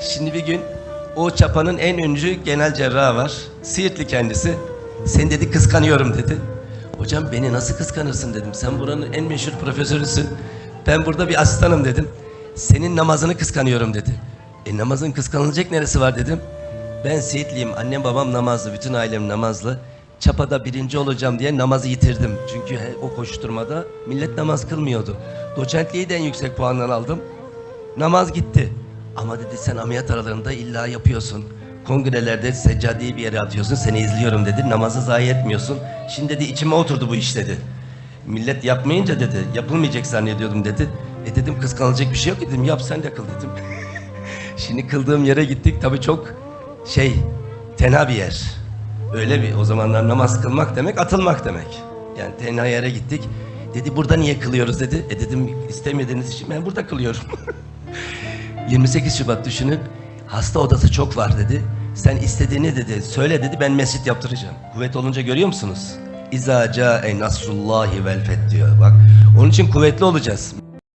Şimdi bir gün o çapanın en ünlü genel cerrahı var. Siirtli kendisi. Sen dedi kıskanıyorum dedi. Hocam beni nasıl kıskanırsın dedim. Sen buranın en meşhur profesörüsün. Ben burada bir asistanım dedim. Senin namazını kıskanıyorum dedi. E namazın kıskanılacak neresi var dedim. Ben Siirtliyim. Annem babam namazlı. Bütün ailem namazlı. Çapa'da birinci olacağım diye namazı yitirdim. Çünkü o koşturmada millet namaz kılmıyordu. Doçentliği de en yüksek puandan aldım. Namaz gitti. Ama dedi sen ameliyat aralarında illa yapıyorsun. Kongrelerde seccadeyi bir yere atıyorsun. Seni izliyorum dedi. Namazı zayi etmiyorsun. Şimdi dedi içime oturdu bu iş dedi. Millet yapmayınca dedi. Yapılmayacak zannediyordum dedi. E dedim kıskanılacak bir şey yok dedim. Yap sen de kıl dedim. Şimdi kıldığım yere gittik. Tabii çok şey tenha bir yer. Öyle bir o zamanlar namaz kılmak demek atılmak demek. Yani tenha yere gittik. Dedi burada niye kılıyoruz dedi. E dedim istemediğiniz için ben burada kılıyorum. 28 Şubat düşünün. Hasta odası çok var dedi. Sen istediğini dedi. Söyle dedi ben mescit yaptıracağım. Kuvvet olunca görüyor musunuz? İza ca'e nasrullahi vel feth diyor. Bak onun için kuvvetli olacağız.